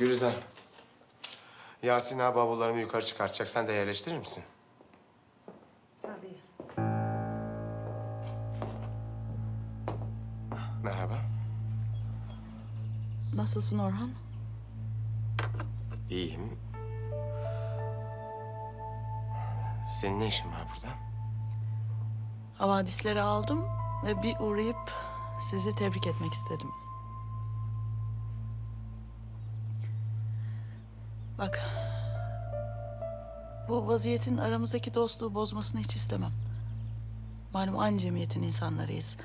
Gülizar. Yasin abi bavullarımı yukarı çıkartacak. Sen de yerleştirir misin? Tabii. Merhaba. Nasılsın Orhan? İyiyim. Senin ne işin var burada? Havadisleri aldım ve bir uğrayıp sizi tebrik etmek istedim. Bak, bu vaziyetin aramızdaki dostluğu bozmasını hiç istemem. Malum aynı cemiyetin insanlarıyız.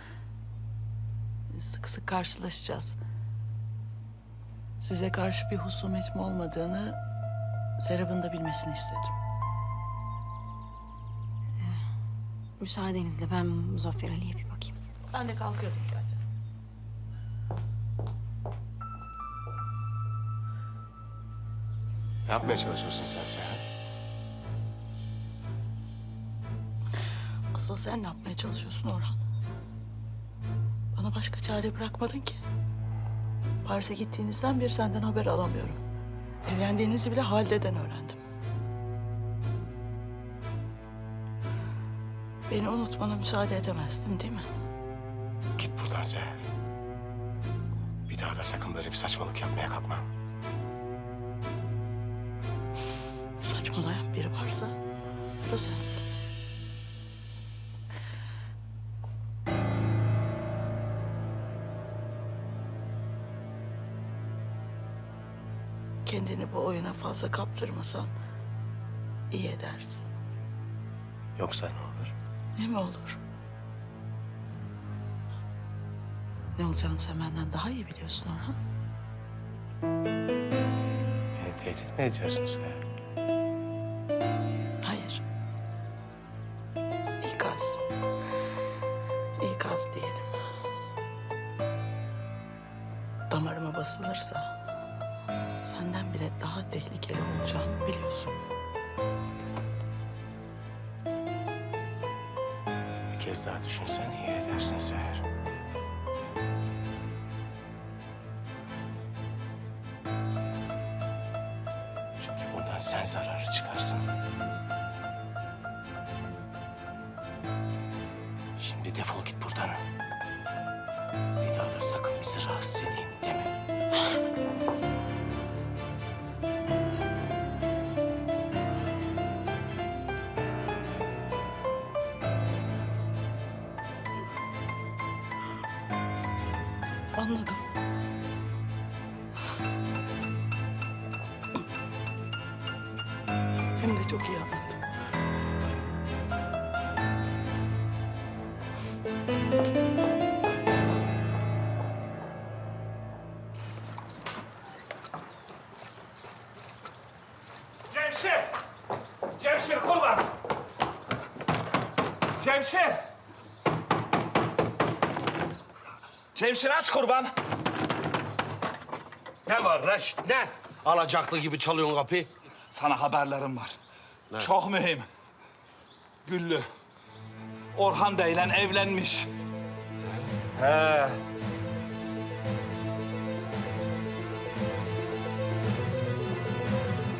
Sık sık karşılaşacağız. Size karşı bir husumetim olmadığını Serap'ın da bilmesini istedim. Müsaadenizle ben Muzaffer Ali'ye bir bakayım. Ben de kalkıyordum zaten. Ne yapmaya çalışıyorsun sen Seher? Asıl sen ne yapmaya çalışıyorsun Orhan? Bana başka çare bırakmadın ki. Paris'e gittiğinizden beri senden haber alamıyorum. Evlendiğinizi bile Halide'den öğrendim. Beni unutmana müsaade edemezdim değil mi? Git buradan Seher. Bir daha da sakın böyle bir saçmalık yapmaya kalkma. Saçmalayan biri varsa o da sensin. Kendini bu oyuna fazla kaptırmasan iyi edersin. Yoksa ne olur? Ne mi olur? Ne olacağını sen benden daha iyi biliyorsun Orhan. Beni tehdit mi ediyorsun Seher? İkaz diyelim. Damarıma basılırsa senden bile daha tehlikeli olacağımı biliyorsun. Bir kez daha düşünsen iyi edersin Seher. Çünkü bundan sen zararlı çıkarsın. Defol git buradan. Bir daha da sakın bizi rahatsız edeyim deme. Anladım. Hem de çok iyi anladım. Kurban! Cemşir! Cemşir aç kurban! Ne var Reşit ne? Alacaklı gibi çalıyorsun kapıyı. Sana haberlerim var. Çok mühim. Güllü. Orhan Bey'le evlenmiş. He.